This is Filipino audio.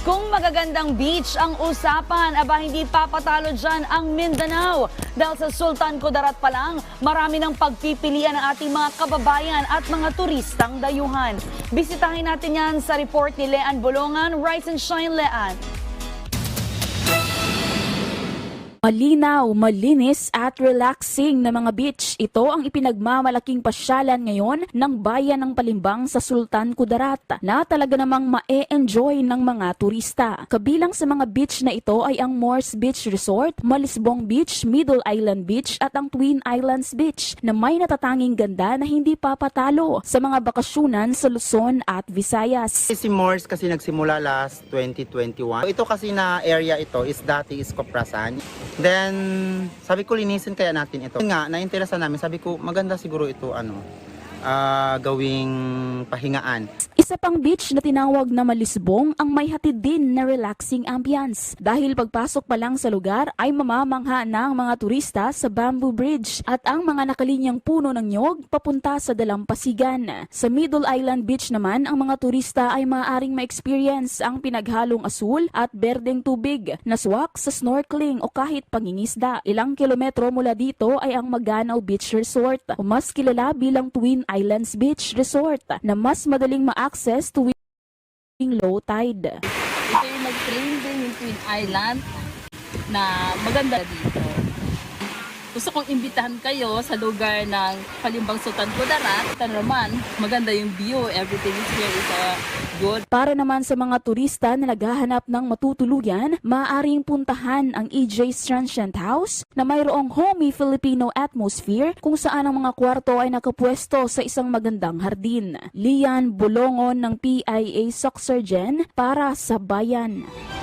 Kung magagandang beach ang usapan, aba hindi papatalo dyan ang Mindanao. Dahil sa Sultan Kudarat pa lang, marami ng pagpipilian ng ating mga kababayan at mga turistang dayuhan. Bisitahin natin yan sa report ni Lean Bolongan. Rise and shine, Lean. Malinaw, malinis at relaxing na mga beach. Ito ang ipinagmamalaking pasyalan ngayon ng bayan ng Palimbang sa Sultan Kudarat na talaga namang ma-enjoy ng mga turista. Kabilang sa mga beach na ito ay ang Morse Beach Resort, Malisbong Beach, Middle Island Beach at ang Twin Islands Beach na may natatanging ganda na hindi papatalo sa mga bakasyunan sa Luzon at Visayas. Si Morse kasi nagsimula last 2021. Ito kasi na area ito is dati is Coprasan. Then, sabi ko linisin kaya natin ito. Nga, na-interesa namin. Sabi ko maganda siguro ito ano, ah, gawing pahingaan. Isa pang beach na tinawag na Malisbong ang may hatid din na relaxing ambience. Dahil pagpasok pa lang sa lugar ay mamamangha na ang mga turista sa Bamboo Bridge at ang mga nakalinyang puno ng nyog papunta sa Dalampasigan. Sa Middle Island Beach naman, ang mga turista ay maaaring ma-experience ang pinaghalong asul at berdeng tubig na swak sa snorkeling o kahit pangingisda. Ilang kilometro mula dito ay ang Maganaw Beach Resort o mas kilala bilang Twin Islands Beach Resort na mas madaling ma-access tuwing low tide. Ito yung nag-train din yung Twin Island na maganda dito. Gusto kong imbitahan kayo sa lugar ng Palimbang Sultan Kudarat. Ito naman, maganda yung view. Everything is here is uh, good. Para naman sa mga turista na naghahanap ng matutuluyan, maaaring puntahan ang EJ's Transient House na mayroong homey Filipino atmosphere kung saan ang mga kwarto ay nakapwesto sa isang magandang hardin. Lian Bulongon ng PIA Soxergen para sa Bayan.